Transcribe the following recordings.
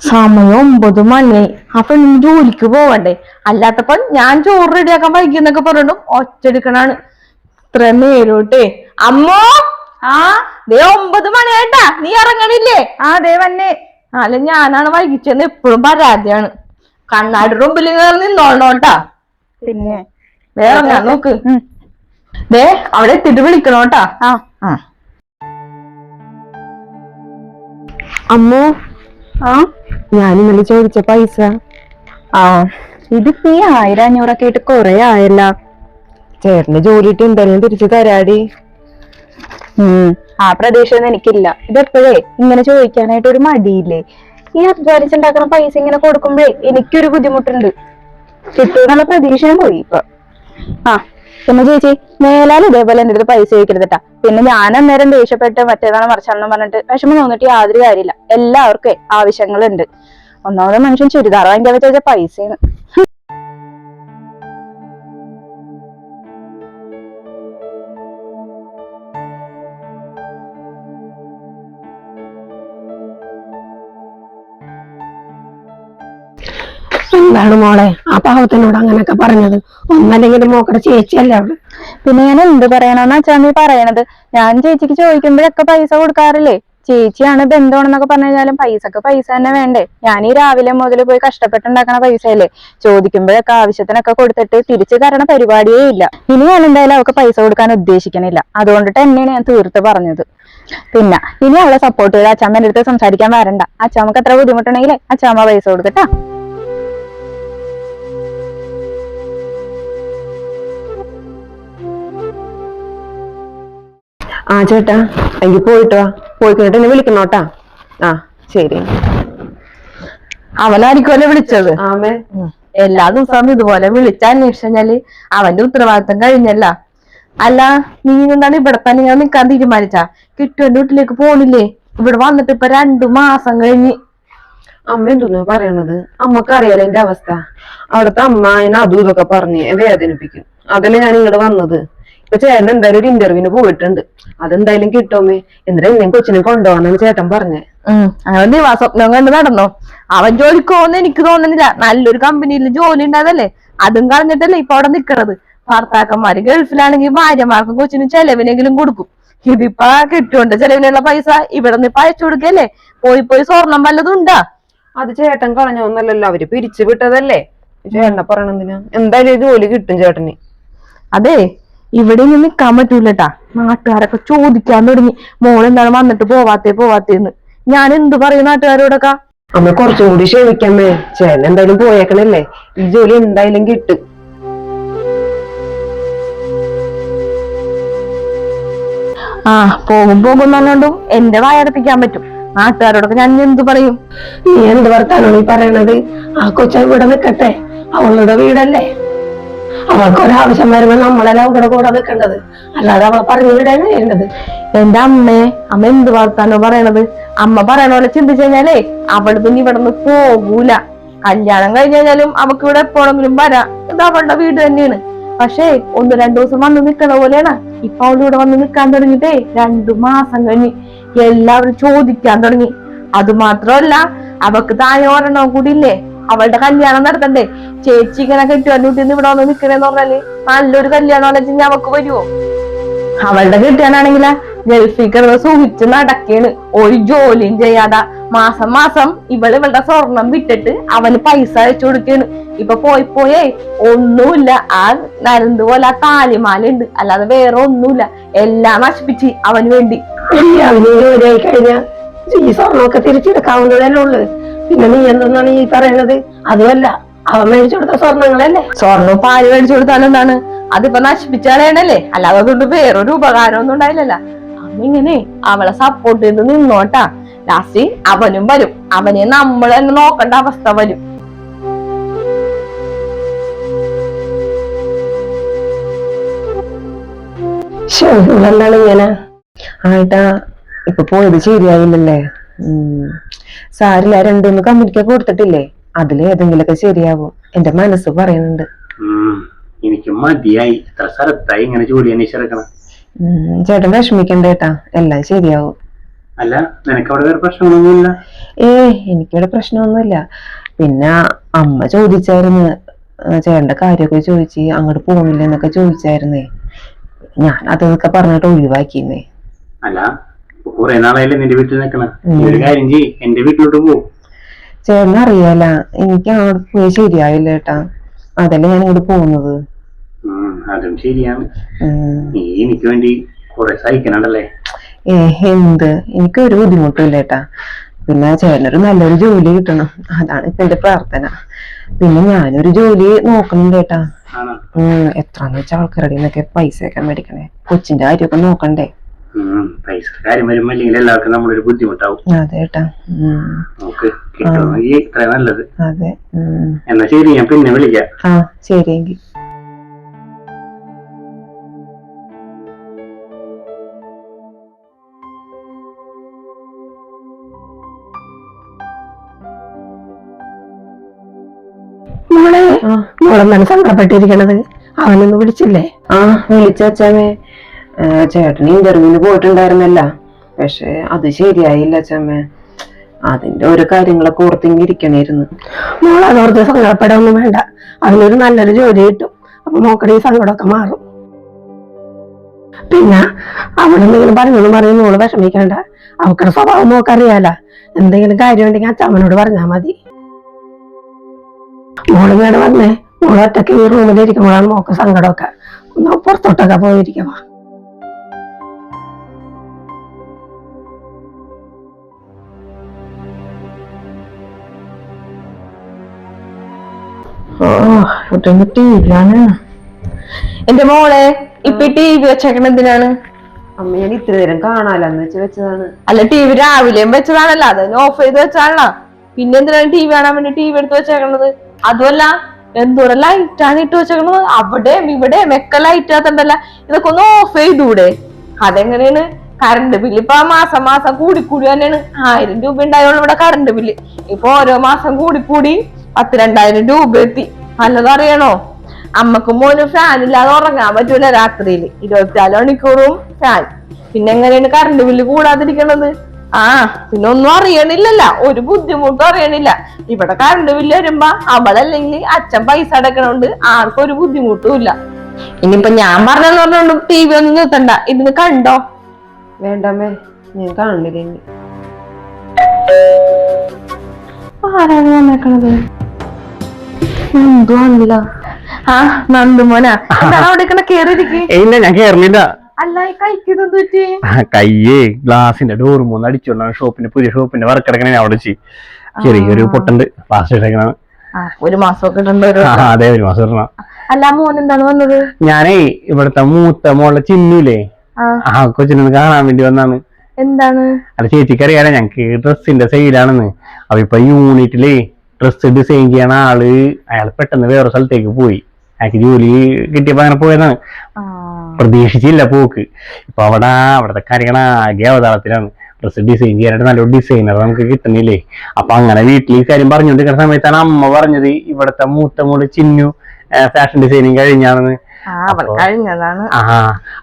സമയം ഒമ്പത് മണി. അപ്പൊ നീ ജോലിക്ക് പോവണ്ടേ? അല്ലാത്തപ്പോ ഞാൻ ചോറ് റെഡിയാക്കാൻ വൈകിന്നൊക്കെ പറഞ്ഞു ഒറ്റെടുക്കണാണ് ഇത്ര നേരോട്ടേ. അമ്മോ! ആ? ദേ ഒമ്പത് മണിയായിട്ടാ നീ ഇറങ്ങണില്ലേ? ആ ദേ വന്നെ. അല്ല ഞാനാണ് വൈകിച്ചെന്ന് എപ്പോഴും പരാതിയാണ്. കണ്ണാടി നിന്നോണോ നിന്നോളണോട്ടാ പിന്നെ? വേറെ ഞാൻ നോക്ക്. ദേ അവിടെ എത്തിട്ട് വിളിക്കണോട്ടാ ആ. ആ. അമ്മോ ആ? ഞാൻ ഇന്നലെ ചോദിച്ച പൈസ. ആ ഇതിപ്പോ ഈ ആയിരം അഞ്ഞൂറൊക്കെ ആയിട്ട് കൊറേ ആയല്ല. ചേട്ടന് ജോലിയിട്ട് എന്തായാലും തിരിച്ചു തരാടി. ഉം ആ പ്രതീക്ഷയൊന്നും എനിക്കില്ല. ഇതെപ്പോഴേ? ഇങ്ങനെ ചോദിക്കാനായിട്ട് ഒരു മടിയില്ലേ? ഈ അധ്വാനിച്ചുണ്ടാക്കുന്ന പൈസ ഇങ്ങനെ കൊടുക്കുമ്പോഴേ എനിക്കൊരു ബുദ്ധിമുട്ടുണ്ട്. കിട്ടുമെന്നുള്ള പ്രതീക്ഷ പോയി ഇപ്പൊ. ആ പിന്നെ ചേച്ചി മേലാൽ ഇതേപോലെ എന്റെ അടുത്ത് പൈസ ചോദിക്കരുതട്ടാ പിന്നെ ഞാൻ അന്നേരം ദേഷ്യപ്പെട്ട് മറ്റേതാണ് മറിച്ചാണെന്ന് പറഞ്ഞിട്ട് വിഷമം തോന്നിട്ട് യാതൊരു കാര്യമില്ല. എല്ലാവർക്കും ആവശ്യങ്ങളുണ്ട്. ഒന്നാമത് മനുഷ്യൻ ചുരിദാർ വാങ്ങിക്കാൻ വെച്ച പൈസയാണ്. എന്താണ് മോളെ? ആ പാവത്തിനോട് അങ്ങനെയൊക്കെ പറഞ്ഞത്. ഒന്നല്ലെങ്കിൽ മോക്കടെ ചേച്ചിയല്ലേ അവൾ പിന്നെ ഞാൻ എന്ത് പറയാനാന്ന് വെച്ചാ നീ പറയണത്? ഞാൻ ചേച്ചിക്ക് ചോദിക്കുമ്പോഴൊക്കെ പൈസ കൊടുക്കാറില്ലേ? ചേച്ചിയാണ് ബന്ധമാണെന്നൊക്കെ പറഞ്ഞു കഴിഞ്ഞാലും പൈസക്ക് പൈസ തന്നെ വേണ്ടേ? ഞാൻ ഈ രാവിലെ മുതൽ പോയി കഷ്ടപ്പെട്ടുണ്ടാക്കണ പൈസയല്ലേ? ചോദിക്കുമ്പോഴൊക്കെ ആവശ്യത്തിനൊക്കെ കൊടുത്തിട്ട് തിരിച്ചു തരണ പരിപാടിയേ ഇല്ല. ഇനി ഞാൻ എന്തായാലും അവൾക്ക് പൈസ കൊടുക്കാൻ ഉദ്ദേശിക്കണില്ല. അതുകൊണ്ടിട്ട് തന്നെയാണ് ഞാൻ തീർത്ത് പറഞ്ഞത്. പിന്നെ ഇനി അവളെ സപ്പോർട്ട് ചെയ്ത് അച്ഛമ്മേന്റെ അടുത്ത് സംസാരിക്കാൻ വരണ്ട. അച്ഛമ്മക്ക് എത്ര ബുദ്ധിമുട്ടുണ്ടെങ്കിലേ അച്ഛമ്മ പൈസ കൊടുക്കട്ടാ. ആ ചേട്ടാ. എനിക്ക് പോയിട്ട് വാ. പോയി കഴിഞ്ഞിട്ട് എന്നെ വിളിക്കണോട്ടാ ആ ശരി. അവനായിരിക്കുമല്ലോ വിളിച്ചത്. ആമേ. എല്ലാ ദിവസവും ഇതുപോലെ വിളിച്ച അന്വേഷിച്ചാൽ അവന്റെ ഉത്തരവാദിത്തം കഴിഞ്ഞല്ല. അല്ല നീ എന്താണ് ഇവിടെ തന്നെ ഞാൻ നിക്കാൻ തീരുമാനിച്ച കിട്ടുവിന്റെ വീട്ടിലേക്ക് പോണില്ലേ? ഇവിടെ വന്നിട്ട് ഇപ്പൊ രണ്ടു മാസം കഴിഞ്ഞ്. അമ്മ എന്തോന്നു പറയണത്? അമ്മയ്ക്ക് അറിയാലോ എന്റെ അവസ്ഥ. അവിടുത്തെ അമ്മ അതും ഇതൊക്കെ പറഞ്ഞ് വേദനിപ്പിക്കും. അതല്ലേ ഞാൻ ഇങ്ങോട്ട് വന്നത്? ഇപ്പൊ ചേട്ടൻ എന്തായാലും ഒരു ഇന്റർവ്യൂവിന് പോയിട്ടുണ്ട്. അതെന്തായാലും കിട്ടുമേ എന്നിട്ട് എന്നെ കൊച്ചിനെ കൊണ്ടുപോകാനാണ് ചേട്ടൻ പറഞ്ഞേ. അങ്ങനെ ദിവാ സ്വപ്നം കണ്ട് നടന്നോ? അവൻ ജോലിക്ക് പോകുന്ന എനിക്ക് തോന്നുന്നില്ല. നല്ലൊരു കമ്പനിയിൽ ജോലി ഉണ്ടായതല്ലേ? അതും കളഞ്ഞിട്ടല്ലേ ഇപ്പൊ അവിടെ നിക്കണത്? ഭർത്താക്കന്മാര് ഗൾഫിലാണെങ്കിൽ ഭാര്യമാർക്കും കൊച്ചിനും ചെലവിനെങ്കിലും കൊടുക്കും. ഇതിപ്പോ കിട്ടുകൊണ്ട് ചെലവിനുള്ള പൈസ ഇവിടെ നിന്ന് ഇപ്പൊ അയച്ചു കൊടുക്കല്ലേ? പോയി പോയി സ്വർണം വല്ലതും ഉണ്ടാ? അത് ചേട്ടൻ കളഞ്ഞോന്നല്ലല്ലോ അവർ പിരിച്ചു വിട്ടതല്ലേ ചേട്ടനെ പറയണെന്തിനാ എന്തായാലും ജോലി കിട്ടും ചേട്ടന്. അതെ. ഇവിടെ നിന്ന് നിക്കാൻ പറ്റൂലട്ടാ. നാട്ടുകാരൊക്കെ ചോദിക്കാൻ തുടങ്ങി. മോളെന്താണ് വന്നിട്ട് പോവാത്തേ പോവാത്തേന്ന് ഞാൻ എന്ത് പറയും നാട്ടുകാരോടൊക്കെ? അമ്മ കുറച്ചും കൂടി ക്ഷമിക്കാമേ ചേട്ടൻ എന്തായാലും പോയേക്കണല്ലേ? ഈ ജോലി എന്തായാലും കിട്ടും. ആ പോകും പോകും എന്നല്ലാണ്ടും എന്റെ വായടപ്പിക്കാൻ പറ്റും. നാട്ടുകാരോടൊക്കെ ഞാൻ എന്ത് പറയും? നീ എന്ത് വർത്താനോ നീ പറയണത്? ആ കൊച്ചാ ഇവിടെ നിക്കട്ടെ. അവളുടെ വീടല്ലേ? അവൾക്ക് ഒരാവശ്യം വരുമ്പോ നമ്മളെല്ലാം ഇവിടെ കൂടെ നിൽക്കേണ്ടത്? അല്ലാതെ അവളെ പറഞ്ഞു വിടാൻ ചെയ്യേണ്ടത്. എന്റെ അമ്മേ അമ്മ എന്ത് വർത്താനോ പറയണത്? അമ്മ പറയണ പോലെ ചിന്തിച്ചു കഴിഞ്ഞാലേ അവൾ പിന്നെ ഇവിടെ നിന്ന് പോകൂല. കല്യാണം കഴിഞ്ഞ് കഴിഞ്ഞാലും അവക്ക് ഇവിടെ എപ്പോഴെങ്കിലും വരാം. ഇത് അവളുടെ വീട് തന്നെയാണ്. പക്ഷേ ഒന്ന് രണ്ടു ദിവസം വന്ന് നിക്കണ പോലെയാണ്. ഇപ്പൊ അവൾ ഇവിടെ വന്ന് നിക്കാൻ തുടങ്ങിട്ടേ രണ്ടു മാസം കഴിഞ്ഞ് എല്ലാവരും ചോദിക്കാൻ തുടങ്ങി. അത് മാത്രമല്ല അവക്ക് താഴെ ഒരെണ്ണം കൂടി ഇല്ലേ? അവളുടെ കല്യാണം നടത്തണ്ടേ? ചേച്ചി ഇങ്ങനെ കെട്ടുവാൻ ഇവിടെ വന്ന് നിക്കണേന്ന് പറഞ്ഞാൽ നല്ലൊരു കല്യാണം അല്ലെങ്കിൽ അവക്ക് വരുവോ? അവളുടെ കെട്ടിയാനാണെങ്കിൽ ഗൾഫിൽ കിടന്ന് സൂഹിച്ച് നടക്കാണ്. ഒരു ജോലിയും ചെയ്യാതെ. മാസം മാസം ഇവൾ ഇവളുടെ സ്വർണം വിട്ടിട്ട് അവന് പൈസ അയച്ചു കൊടുക്കാണ്. ഇപ്പൊ പോയി പോയേ ഒന്നുമില്ല. ആ നരന്ത് പോലെ ആ താലിമാല ഉണ്ട് അല്ലാതെ വേറെ ഒന്നുമില്ല. എല്ലാം നശിപ്പിച്ച് അവന് വേണ്ടി. അവന് ജോലിയായി കഴിഞ്ഞാൽ ഈ സ്വർണമൊക്കെ തിരിച്ചെടുക്കാവുന്നതല്ലേ ഉള്ളു. പിന്നെ നീ എന്തെന്നാണ് ഈ പറയണത് അതുമല്ല അവൻ മേടിച്ചു കൊടുത്ത സ്വർണങ്ങളല്ലേ സ്വർണം പാൽ മേടിച്ചു കൊടുത്താൽ എന്താണ്? അതിപ്പോ നശിപ്പിച്ചാലേണല്ലേ അല്ലാതെ അതുകൊണ്ട് വേറൊരു ഉപകാരമൊന്നും ഉണ്ടായില്ലല്ല. അമ്മ ഇങ്ങനെ അവളെ സപ്പോർട്ട് ചെയ്ത് നിന്നോട്ടാ. ലാസ്റ്റ് അവനും വരും. അവനെ നമ്മൾ തന്നെ നോക്കേണ്ട അവസ്ഥ വരും. എന്താണ് ഇങ്ങനെ? ആയിട്ടാ ഇപ്പൊ പോയത് ശരിയായില്ലല്ലേ? ഉം. സാരില്ല രണ്ടുമൂന്ന് കമ്പനിക്കൊക്കെ കൊടുത്തിട്ടില്ലേ? അതിൽ ഏതെങ്കിലുമൊക്കെ ശരിയാവും. എന്റെ മനസ്സ് പറയുന്നുണ്ട്. എനിക്ക് മതിയായി. എത്ര സ്ഥലത്തായി ഇങ്ങനെ ജോലി ചേട്ടൻ വിഷമിക്കണ്ട ഏട്ടാ. എല്ലാം ശരിയാവും. അല്ല നിനക്ക് അവിടെ വേറെ പ്രശ്നങ്ങളൊന്നുമില്ല? ഏ എനിക്കിവിടെ പ്രശ്നമൊന്നുമില്ല. പിന്നെ അമ്മ ചോദിച്ചായിരുന്നു. ചേട്ടന്റെ കാര്യമൊക്കെ ചോദിച്ച് അങ്ങോട്ട് പോകുന്നില്ല എന്നൊക്കെ ചോദിച്ചായിരുന്നേ. ഞാൻ അതൊക്കെ പറഞ്ഞിട്ട് ഒഴിവാക്കിന്നേ. അല്ല കുറെ നാളായില്ലേ നിന്റെ വീട്ടിൽ നിൽക്കണം. ഒരു കാര്യം ചെയ്യ്. എന്റെ വീട്ടിലോട്ട് പോ. ചേട്ടന് അറിയാല എനിക്ക് അവിടെ പോയി ശരിയാവില്ല ഏട്ടാ. അതല്ലേ ഞാൻ ഇങ്ങോട്ട് പോകുന്നത്? അതും ശരിയാണ്. നീ എനിക്ക് വേണ്ടി കുറെ സഹിക്കണല്ലേ ഏ എന്ത്? എനിക്ക് ഒരു ബുദ്ധിമുട്ടില്ല ഏട്ടാ. പിന്നെ ചേട്ടനൊരു നല്ലൊരു ജോലി കിട്ടണം. അതാണ് ഇപ്പൊ എന്റെ പ്രാർത്ഥന. പിന്നെ ഞാനൊരു ജോലി നോക്കുന്നുണ്ട് ഏട്ടാ. എത്രാന്ന് വെച്ചാൽ ആൾക്കാരുടെ പൈസ ഒക്കെ മേടിക്കണേ. കൊച്ചിന്റെ കാര്യമൊക്കെ നോക്കണ്ടേ? പൈസ കാര്യം വരുമ്പോ അല്ലെങ്കിൽ എല്ലാവർക്കും നമ്മളൊരു ബുദ്ധിമുട്ടാവും. നമുക്ക് ഇത്ര നല്ലത്. അതെ. എന്നാ ശരി ഞാൻ പിന്നെ വിളിക്കാം. ആ ശരിയെങ്കിൽ മോളെ ആ. മോളെന്താണ് സങ്കടപ്പെട്ടിരിക്കണത്? അവനൊന്ന് വിളിച്ചില്ലേ? ആ വിളിച്ചമ്മേ ചേട്ടന് ഇന്റർവ്യൂവിന് പോയിട്ടുണ്ടായിരുന്നല്ല. പക്ഷെ അത് ശരിയായില്ല ചമ്മ അതിന്റെ ഓരോ കാര്യങ്ങളൊക്കെ ഓർത്തിങ്ങി ഇരിക്കണായിരുന്നു. മോൾ അതോർത്ത് സങ്കടപ്പെടാനൊന്നും വേണ്ട. അവനൊരു നല്ലൊരു ജോലി കിട്ടും. അപ്പൊ മോക്കടെ ഈ സങ്കടമൊക്കെ മാറും. പിന്നെ അവിടെ എന്തെങ്കിലും പറഞ്ഞൊന്നും പറയും മോൾ വിഷമിക്കണ്ട. അവക്കടെ സ്വഭാവം നോക്കറിയാല എന്തെങ്കിലും കാര്യം ഉണ്ടെങ്കിൽ അച്ഛമ്മനോട് പറഞ്ഞാ മതി. മോൾ വേണം വന്നേ. മോൾ ഒറ്റയ്ക്ക് ഈ റൂമിലിരിക്കുമ്പോഴാണ് മോക്ക് സങ്കടമൊക്കെ. ഒന്ന് പുറത്തോട്ടൊക്കെ പോയിരിക്കവാ. ടി വിയിലാണ് എന്റെ മോളെ ഇപ്പൊ ടി വി വെച്ചേക്കണ എന്തിനാണ്? അമ്മ ഞാൻ ഇത്ര നേരം കാണാലെന്ന് വെച്ച് വെച്ചതാണ്. അല്ല ടി വി രാവിലെയും വെച്ചതാണല്ലോ. അത് ഓഫ് ചെയ്ത് വെച്ചാണല്ലോ. പിന്നെ എന്തിനാണ് ടി വി കാണാൻ വേണ്ടി ടി വി എടുത്ത് വെച്ചേക്കണത്? അതുമല്ല എന്തോരം ലൈറ്റാണ് ഇട്ട് വെച്ചേക്കണത്? അവിടെയും ഇവിടെയും ഒക്കെ ലൈറ്റ് ആകത്തണ്ടല്ല ഇതൊക്കെ ഒന്ന് ഓഫ് ചെയ്തൂടെ? അതെങ്ങനെയാണ്? കറണ്ട് ബില്ല് ഇപ്പൊ മാസം മാസം കൂടി കൂടി തന്നെയാണ്. ആയിരം രൂപ ഉണ്ടായുള്ളൂ ഇവിടെ കറണ്ട് ബില്ല് ഇപ്പൊ ഓരോ മാസം കൂടി കൂടി പത്ത് രണ്ടായിരം രൂപ എത്തി. നല്ലതറിയണോ അമ്മക്കും മോനും ഫാൻ ഇല്ലാതെ ഉറങ്ങാൻ പറ്റൂല രാത്രിയിൽ. ഇരുപത്തിനാല് മണിക്കൂറും ഫാൻ പിന്നെ എങ്ങനെയാണ് കറണ്ട് ബില്ല് കൂടാതിരിക്കണത്? ആ പിന്നെ ഒന്നും അറിയണില്ലല്ല. ഒരു ബുദ്ധിമുട്ടും അറിയണില്ല. ഇവിടെ കറണ്ട് ബില്ല് വരുമ്പോ അവളല്ലെങ്കിൽ അച്ഛൻ പൈസ അടക്കണോണ്ട് ആർക്കും ഒരു ബുദ്ധിമുട്ടും ഇല്ല. ഇനിയിപ്പൊ ഞാൻ പറഞ്ഞെന്ന് പറഞ്ഞോണ്ട് ടി വി ഒന്നും നിർത്തണ്ട. ഇരുന്ന് കണ്ടോ? വേണ്ടമ്മേ ഞാൻ കാണുന്നില്ല ആരാണ് വന്നേക്കണത്? ആ നന്ദു മോനാ. അവിടെ കേറിയിരിക്ക്? ഇല്ല ഞാൻ പറ്റി കയ്യേ ഗ്ലാസിന്റെ ഡോർ മൂന്ന് അടിച്ചോണ്ടാണ് ഷോപ്പിന്റെ പുതിയ ഷോപ്പിന്റെ വർക്ക് എടുക്കണേ അവിടെ വെച്ച്. ചെറിയൊരു പൊട്ടുണ്ട് പ്ലാസ്റ്റർ ഇട്ടേക്കണ ഒരു മാസമൊക്കെ അതെ ഒരു മാസം ഇടണം. അല്ല മോൻ എന്താണ് വന്നത്? ഞാനേ ഇവിടുത്തെ മൂത്ത മോളെ ചിന്നൂലേ ആ. കൊച്ചിനെ കൊച്ചിനൊന്ന് കാണാൻ വേണ്ടി വന്നാണ്. എന്താണ്? അല്ല ചേച്ചിക്ക് അറിയാലോ ഞങ്ങക്ക് ഡ്രസ്സിന്റെ സെയിലാണെന്ന് അപ്പൊ ഇപ്പൊ യൂണിറ്റിൽ ഡ്രസ്സ് ഡിസൈൻ ചെയ്യണ ആൾ അയാൾ പെട്ടെന്ന് വേറെ സ്ഥലത്തേക്ക് പോയി. അയാൾക്ക് ജോലി കിട്ടിയപ്പോ അങ്ങനെ പോയതാണ്. പ്രതീക്ഷിച്ചില്ല പോക്ക്. ഇപ്പൊ അവിടെ അവിടുത്തെ കാര്യങ്ങൾ ആകെ അവതാളത്തിലാണ്. ഡ്രസ്സ് ഡിസൈൻ ചെയ്യാനായിട്ട് നല്ലൊരു ഡിസൈനർ നമുക്ക് കിട്ടുന്നില്ലേ? അപ്പൊ അങ്ങനെ വീട്ടിൽ ഈ കാര്യം പറഞ്ഞുകൊണ്ടിരിക്കുന്ന സമയത്താണ് അമ്മ പറഞ്ഞത് ഇവിടത്തെ മൂത്ത മോൾ ചിന്നു ഫാഷൻ ഡിസൈനിങ് കഴിഞ്ഞാണെന്ന്. ആ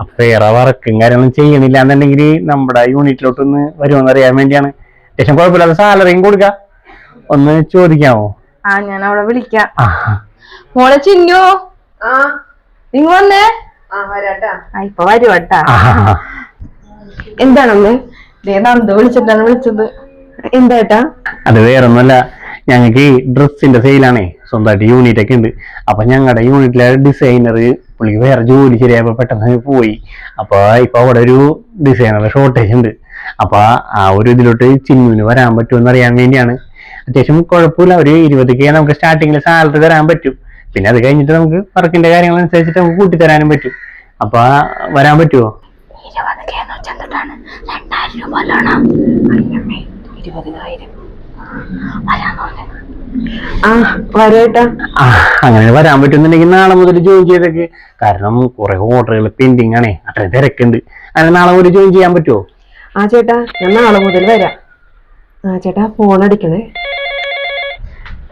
അപ്പൊ വേറെ വർക്കും കാര്യങ്ങളും ചെയ്യണില്ല എന്നുണ്ടെങ്കിൽ നമ്മുടെ യൂണിറ്റിലോട്ടൊന്ന് വരുമോന്ന് അറിയാൻ വേണ്ടിയാണ്. അത്യാവശ്യം കുഴപ്പമില്ലാത്ത സാലറിയും കൊടുക്കാം. ഒന്ന് ചോദിക്കാമോ? ആ ഞാൻ അവിടെ വിളിക്കാം മോളെ ചിന്നു. ആ. നിങ്ങ വന്നേ. ആ വരാട്ടാ. ആ ഇപ്പൊ വരുവട്ടാ എന്താണ് ആ. എന്താണമ്മേ ദേ വിളിച്ചിട്ടാണ് വിളിച്ചത്. എന്താട്ടാ അത് വേറൊന്നുമല്ല ഞങ്ങൾക്ക് ഡ്രസ്സിന്റെ സെയിലാണേ സ്വന്തമായിട്ട് യൂണിറ്റ് ഒക്കെ ഉണ്ട്. അപ്പൊ ഞങ്ങളുടെ യൂണിറ്റിലെ ഡിസൈനർ പുള്ളിക്ക് വേറെ ജോലി ശരിയായപ്പോ പെട്ടെന്ന് പോയി. അപ്പൊ ഇപ്പൊ അവിടെ ഒരു ഡിസൈനറുടെ ഷോർട്ടേജ് ഉണ്ട്. അപ്പൊ ആ ഒരു ഇതിലോട്ട് ചിന്നുവിന് വരാൻ പറ്റുമെന്ന് അറിയാൻ വേണ്ടിയാണ് അത്യാവശ്യം കുഴപ്പമില്ല. ഒരു ഇരുപത് കെ നമുക്ക് സ്റ്റാർട്ടിങ്ങിൽ സാലറി തരാൻ പറ്റും. പിന്നെ അത് കഴിഞ്ഞിട്ട് നമുക്ക് വർക്കിന്റെ കാര്യങ്ങൾ അനുസരിച്ചിട്ട് നമുക്ക് കൂട്ടിത്തരാനും പറ്റും. അപ്പൊ വരാൻ പറ്റുമോ അങ്ങനെ വരാൻ പറ്റുന്നുണ്ടെങ്കിൽ നാളെ മുതൽ ജോയിൻ ചെയ്തേക്ക്. കാരണം കുറെ ഓർഡറുകൾ പെൻഡിങ് ആണേ. അത്ര തിരക്കുണ്ട്. അങ്ങനെ നാളെ മുതൽ ജോയിൻ ചെയ്യാൻ പറ്റുമോ ആ ചേട്ടാ ഞാൻ നാളെ മുതൽ വരാം. ആ ചേട്ടാ ഫോൺ അടിക്കണേ.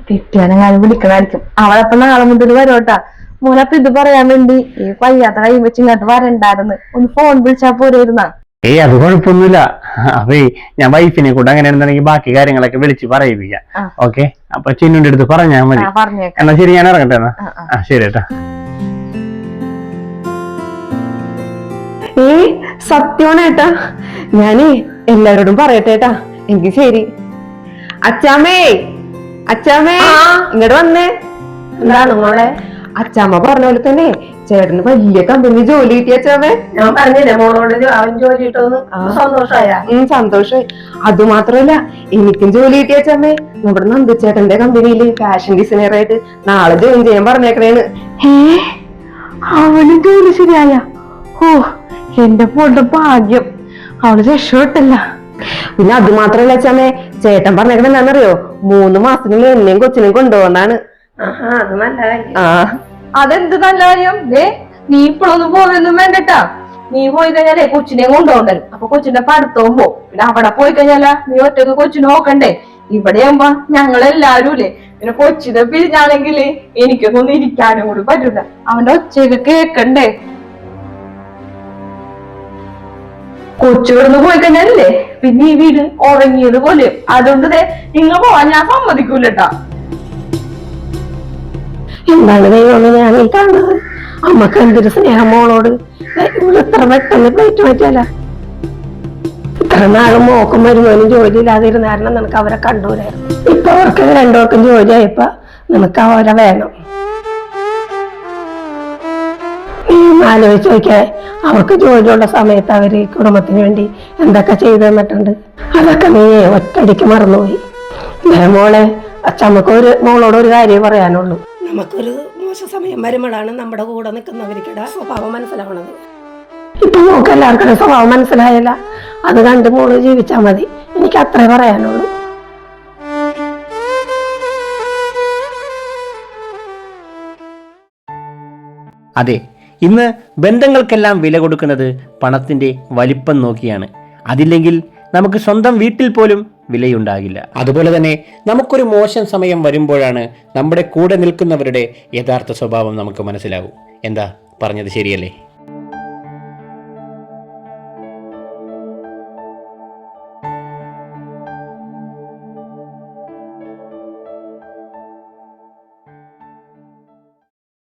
കിട്ടിയാലെങ്ങാനും വിളിക്കണായിരിക്കും. അവളപ്പൊ നാളെ മുതൽ വരോട്ടാ. മോനപ്പൊ ഇത് പറയാൻ വേണ്ടി ഈ വയ്യാത്ത കൈ വെച്ച് ഇങ്ങോട്ട് വരണ്ടായിരുന്നു. ഒന്ന് ഫോൺ വിളിച്ചാ പോരായിരുന്നാ ഏയ് അത് കുഴപ്പമൊന്നുമില്ല. അപ്പേ ഞാൻ വൈഫിനെ കൂടെ അങ്ങനെ അങ്ങനെയാണെന്നുണ്ടെങ്കിൽ ബാക്കി കാര്യങ്ങളൊക്കെ വിളിച്ച് പറയിപ്പിക്കാം. ഓക്കെ അപ്പൊ ചിന്നുന്റെ അടുത്ത് പറഞ്ഞാ മതി. എന്നാ ശരി ഞാൻ ഇറങ്ങട്ടെ എന്നാ. ആ, ശരി കേട്ടാ ഏ സത്യമാണ് ഏട്ടാ. ഞാനേ എല്ലാരോടും പറയട്ടെ ഏട്ടാ. എനിക്ക് ശരി. അച്ചാമ്മേ അച്ചാമ്മേ ഇങ്ങോട്ട് വന്നേ. എന്താണ് മോളെ? അച്ചാമ്മ പറഞ്ഞ പോലെ തന്നെ ചേട്ടന് വലിയ കമ്പനി ജോലി കിട്ടിയ അച്ചാമ്മേ. ഞാൻ പറഞ്ഞില്ലേ മോളോട് അവൻ ജോലി കിട്ടുമെന്ന്. ആ. സന്തോഷമായ ഉം സന്തോഷായി. അത് മാത്രല്ല എനിക്കും ജോലി കിട്ടിയ അച്ചാമ്മേ. നമ്മുടെ നന്ദിച്ചേട്ടന്റെ കമ്പനിയിൽ ഫാഷൻ ഡിസൈനർ ആയിട്ട് നാളെ ജോയിൻ ചെയ്യാൻ പറഞ്ഞേക്കണേന്ന്. ഏ അവനും ജോലി ശരിയായ. ഓ എന്റെ പോണ്ട ഭാഗ്യം. അവൾ രക്ഷപ്പെട്ടല്ല. പിന്നെ അത് മാത്രല്ല ചമ്മേ ചേട്ടൻ പറഞ്ഞേക്കണ എന്താണെന്നറിയോ? മൂന്ന് മാസത്തിനുള്ളിൽ എന്നെയും കൊച്ചിനെയും കൊണ്ടുപോകുന്നാണ് അത് ആ. അതെന്ത് നല്ല കാര്യം? ദേ നീ ഇപ്പോഴൊന്നും പോവൊന്നും വേണ്ടട്ടാ. നീ പോയി കഴിഞ്ഞാലേ കൊച്ചിനെ കൊണ്ടുപോകണ്ടല്ലോ അപ്പൊ കൊച്ചിന്റെ പഠിത്തവും പോ പിന്നെ അവിടെ പോയി കഴിഞ്ഞാലാ നീ ഒറ്റയ്ക്ക് കൊച്ചിനെ നോക്കണ്ടേ? ഇവിടെ ആകുമ്പോ ഞങ്ങളെല്ലാരും ഇല്ലേ? പിന്നെ കൊച്ചിനെ പിരിഞ്ഞാണെങ്കിൽ എനിക്കൊന്നും ഒന്ന് ഇരിക്കാനും കൂടി പറ്റൂല. അവന്റെ ഒച്ചയൊക്കെ കേക്കണ്ടേ? കൊച്ചു കിടന്ന് പോയി കഴിഞ്ഞാലേ പിന്നെ ഈ വീട് ഉറങ്ങിയത് പോലെ. അതുകൊണ്ട് നിങ്ങൾ പോവാൻ ഞാൻ സമ്മതിക്കൂലട്ടാ. എന്താണ് ദൈവമേ ഞാൻ ഈ കാണുന്നത്? അമ്മയ്ക്ക് എന്തൊരു സ്നേഹം മോളോട്. ഇത്ര പെട്ടെന്ന് പ്ലേറ്റ് ഇത്ര നാളും മോക്കും ഇരുന്നായിരുന്നു നിനക്ക് അവരെ കണ്ടൂരായിരുന്നു ഇപ്പൊ അവർക്ക് രണ്ടുപേർക്കും ജോലി ആയപ്പോ നിനക്ക് അവരെ വേണം. ഒന്ന് ആലോചിച്ച് നോക്കിയാൽ അവർക്ക് ജോലിയുള്ള സമയത്ത് അവർ ഈ കുടുംബത്തിന് വേണ്ടി എന്തൊക്കെ ചെയ്തു തന്നിട്ടുണ്ട്. അതൊക്കെ നീ ഒറ്റയടിക്ക് മറന്നുപോയി. മോളെ? അച്ചമ്മക്ക് ഒരു മോളോട് ഒരു കാര്യം പറയാനുള്ളൂ. നമുക്കൊരു മോശ സമയം വരുമ്പോഴാണ് നമ്മുടെ കൂടെ നിൽക്കുന്നവർക്കിടെ സ്വഭാവം മനസ്സിലാവണത്. ഇപ്പൊ നോക്ക് എല്ലാവർക്കും സ്വഭാവം മനസ്സിലായല്ല. അത് കണ്ട് മോൾ ജീവിച്ചാൽ മതി. എനിക്ക് അത്രേ പറയാനുള്ളൂ. അതെ ഇന്ന് ബന്ധങ്ങൾക്കെല്ലാം വില കൊടുക്കുന്നത് പണത്തിന്റെ വലിപ്പം നോക്കിയാണ്. അതില്ലെങ്കിൽ നമുക്ക് സ്വന്തം വീട്ടിൽ പോലും വിലയുണ്ടാകില്ല. അതുപോലെ തന്നെ നമുക്കൊരു മോശം സമയം വരുമ്പോഴാണ് നമ്മുടെ കൂടെ നിൽക്കുന്നവരുടെ യഥാർത്ഥ സ്വഭാവം നമുക്ക് മനസ്സിലാവും. എന്താ പറഞ്ഞത് ശരിയല്ലേ?